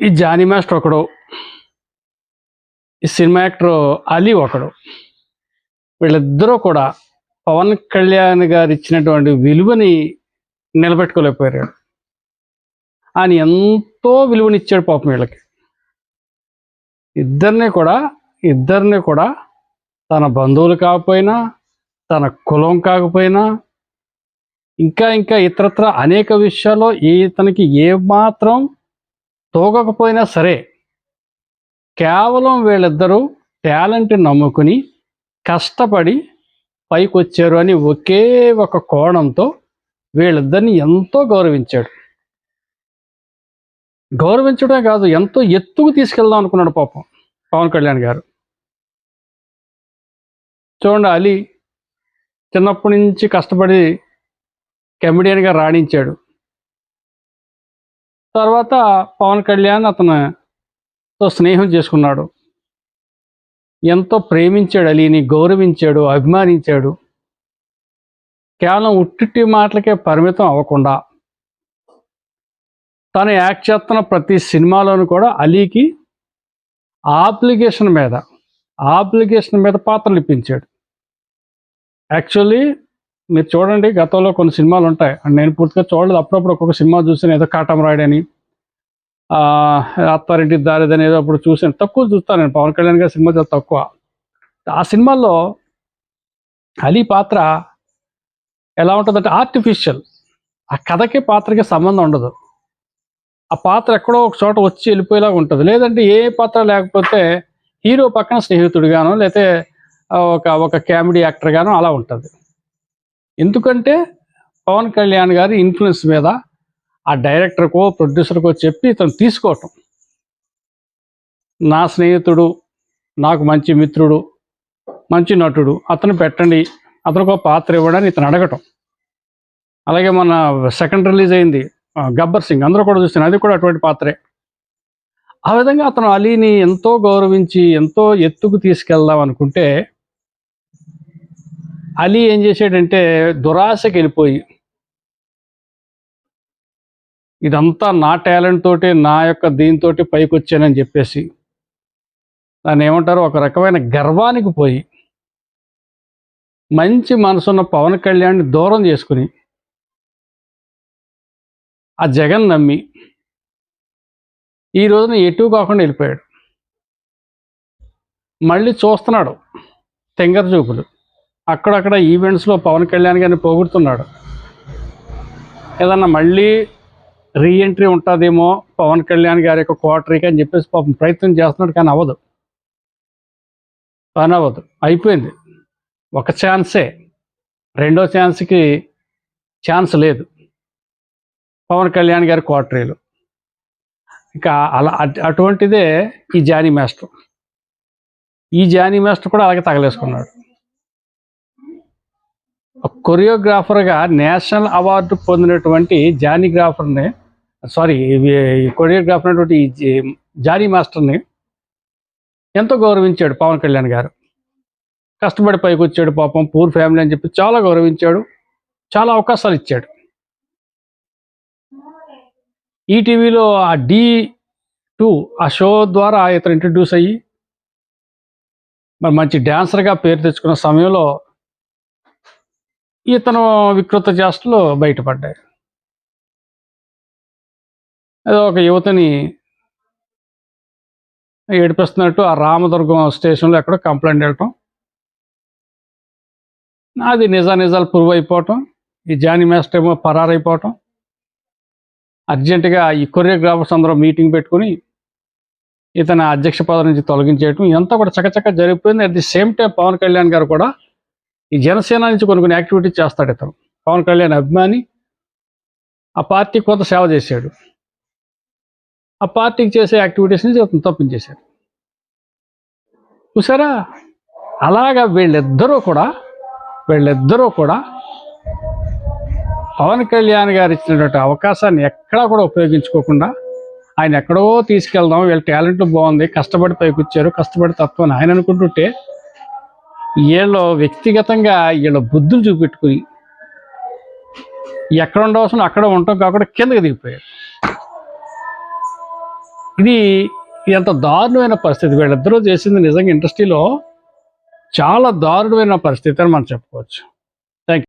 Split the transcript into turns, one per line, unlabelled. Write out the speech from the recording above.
ఈ జానీ మాస్టర్ ఒకడు ఈ సినిమా యాక్టర్ అలీ ఒకడు. వీళ్ళిద్దరూ కూడా పవన్ కళ్యాణ్ గారు ఇచ్చినటువంటి విలువని నిలబెట్టుకోలేకపోయారు ఆయన ఎంతో విలువనిచ్చాడు పాపం వీళ్ళకి. ఇద్దరిని కూడా ఇద్దరిని కూడా తన బంధువులు కాకపోయినా తన కులం కాకపోయినా ఇంకా ఇంకా ఇతరత్ర అనేక విషయాల్లో ఇతనికి ఏమాత్రం తూగకపోయినా సరే కేవలం వీళ్ళిద్దరూ టాలెంట్ నమ్ముకుని కష్టపడి పైకి వచ్చారు అని ఒకే ఒక కోణంతో వీళ్ళిద్దరిని ఎంతో గౌరవించాడు. గౌరవించడమే కాదు ఎంతో ఎత్తుకు తీసుకెళ్దాం అనుకున్నాడు పాపం పవన్ కళ్యాణ్ గారు. చూడండి అలీ చిన్నప్పటి నుంచి కష్టపడి కమెడియన్గా రాణించాడు. తర్వాత పవన్ కళ్యాణ్ అతనితో స్నేహం చేసుకున్నాడు. ఎంతో ప్రేమించాడు అలీని గౌరవించాడు అభిమానించాడు. కేవలం ఉట్టిట్టి మాటలకే పరిమితం అవ్వకుండా తను యాక్ట్ చేస్తున్న ప్రతి సినిమాలోనూ కూడా అలీకి ఆప్లికేషన్ మీద ఆప్లికేషన్ మీద పాత్రలు ఇప్పించాడు యాక్చువల్లీ మీరు చూడండి గతంలో కొన్ని సినిమాలు ఉంటాయి. అండ్ నేను పూర్తిగా చూడలేదు. అప్పుడప్పుడు ఒక్కొక్క సినిమా చూసాను ఏదో కాటం రాయడని అని అత్తారింటి దారిదని ఏదో అప్పుడు చూసాను తక్కువ చూస్తాను నేను. పవన్ కళ్యాణ్ గారి సినిమా చాలా తక్కువ. ఆ సినిమాల్లో అలీ పాత్ర ఎలా ఉంటుందంటే ఆర్టిఫిషియల్ ఆ కథకి పాత్రకి సంబంధం ఉండదు. ఆ పాత్ర ఎక్కడో ఒక చోట వచ్చి వెళ్ళిపోయేలాగా ఉంటుంది. లేదంటే ఏ పాత్ర లేకపోతే హీరో పక్కన స్నేహితుడిగానో లేకపోతే ఒక ఒక కామెడీ యాక్టర్గానో అలా ఉంటుంది. ఎందుకంటే పవన్ కళ్యాణ్ గారి ఇన్ఫ్లుయెన్స్ మీద ఆ డైరెక్టర్కో ప్రొడ్యూసర్కో చెప్పి ఇతను తీసుకోవటం. నా స్నేహితుడు నాకు మంచి మిత్రుడు మంచి నటుడు అతను పెట్టండి అతనికి ఒక పాత్ర ఇవ్వడానికి ఇతను అడగటం. అలాగే మన సెకండ్ రిలీజ్ అయింది గబ్బర్ సింగ్ అందరూ కూడా చూస్తున్నారు అది కూడా అటువంటి పాత్రే. ఆ విధంగా అతను అలీని ఎంతో గౌరవించి ఎంతో ఎత్తుకు తీసుకెళ్దాం అనుకుంటే అలీ ఏం చేశాడంటే దురాశకి వెళ్ళిపోయి ఇదంతా నా టాలెంట్ తోటి నా యొక్క దీంతో పైకి వచ్చానని చెప్పేసి దాన్ని ఏమంటారు ఒక రకమైన గర్వానికి పోయి మంచి మనసున్న పవన్ కళ్యాణ్ని దూరం చేసుకుని ఆ జగన్ నమ్మి ఈ రోజున ఎటు కాకుండా వెళ్ళిపోయాడు. మళ్ళీ చూస్తున్నాడు తెంగర చూపులు. అక్కడక్కడ ఈవెంట్స్లో పవన్ కళ్యాణ్ గారిని పోగొడుతున్నాడు. ఏదన్నా మళ్ళీ రీఎంట్రీ ఉంటుందేమో పవన్ కళ్యాణ్ గారి యొక్క క్వార్టరీకి అని చెప్పేసి పాపం ప్రయత్నం చేస్తున్నాడు కానీ అవ్వదు. పని అవ్వదు. అయిపోయింది. ఒక ఛాన్సే రెండో ఛాన్స్కి ఛాన్స్ లేదు. పవన్ కళ్యాణ్ గారి క్వార్టరీలు ఇంకా అలా అటువంటిదే ఈ జానీ మాస్టర్. ఈ జానీ మాస్టర్ కూడా అలాగే తగలేసుకున్నాడు. కొరియోగ్రాఫర్గా నేషనల్ అవార్డు పొందినటువంటి జానీగ్రాఫర్ని సారీ కొరియోగ్రాఫర్ అయినటువంటి జానీ మాస్టర్ని ఎంతో గౌరవించాడు పవన్ కళ్యాణ్ గారు. కష్టపడి పైకి వచ్చాడు పాపం పూర్ ఫ్యామిలీ అని చెప్పి చాలా గౌరవించాడు చాలా అవకాశాలు ఇచ్చాడు. ఈటీవీలో ఆ డి టూ ఆ షో ద్వారా ఇతను ఇంట్రడ్యూస్ అయ్యి మరి మంచి డ్యాన్సర్గా పేరు తెచ్చుకున్న సమయంలో ఇతను వికృత చేష్టలు బయటపడ్డాయి ఏదో ఒక యువతని ఏడిపిస్తున్నట్టు ఆ రామదుర్గం స్టేషన్లో ఎక్కడో కంప్లైంట్ వెళ్ళటం. అది నిజా నిజాలు ప్రూవ్ అయిపోవటం. ఈ జానీ మాస్టర్ ఏమో పరారైపోవటం. అర్జెంటుగా ఈ కొరియోగ్రాఫర్స్ అందరూ మీటింగ్ పెట్టుకుని ఇతని అధ్యక్ష పదవి నుంచి తొలగించేయటం. ఇదంతా కూడా చకచక జరిగిపోయింది. At the same time Pawan Kalyan garu కూడా ఈ జనసేన నుంచి కొన్ని కొన్ని యాక్టివిటీస్ చేస్తాడు ఇతను. పవన్ కళ్యాణ్ అభిమాని. ఆ పార్టీ కొంత సేవ చేశాడు. ఆ పార్టీకి చేసే యాక్టివిటీస్ నుంచి అతను తప్పించేశాడు చూసారా అలాగా వీళ్ళిద్దరూ కూడా వీళ్ళిద్దరూ కూడా పవన్ కళ్యాణ్ గారు ఇచ్చినటువంటి అవకాశాన్ని ఎక్కడా కూడా ఉపయోగించుకోకుండా ఆయన ఎక్కడో తీసుకెళ్దాం వీళ్ళ టాలెంట్ బాగుంది కష్టపడి పైకి వచ్చారు కష్టపడి తత్వాన్ని ఆయన అనుకుంటుంటే వీళ్ళు వ్యక్తిగతంగా వీళ్ళ బుద్ధులు చూపెట్టుకుని ఎక్కడ ఉండవలసిన అక్కడ ఉండటం కాకుండా కిందకి దిగిపోయారు. ఇది ఎంత దారుణమైన పరిస్థితి. వీళ్ళిద్దరూ చేసింది నిజంగా ఇండస్ట్రీలో చాలా దారుణమైన పరిస్థితి అని మనం చెప్పుకోవచ్చు.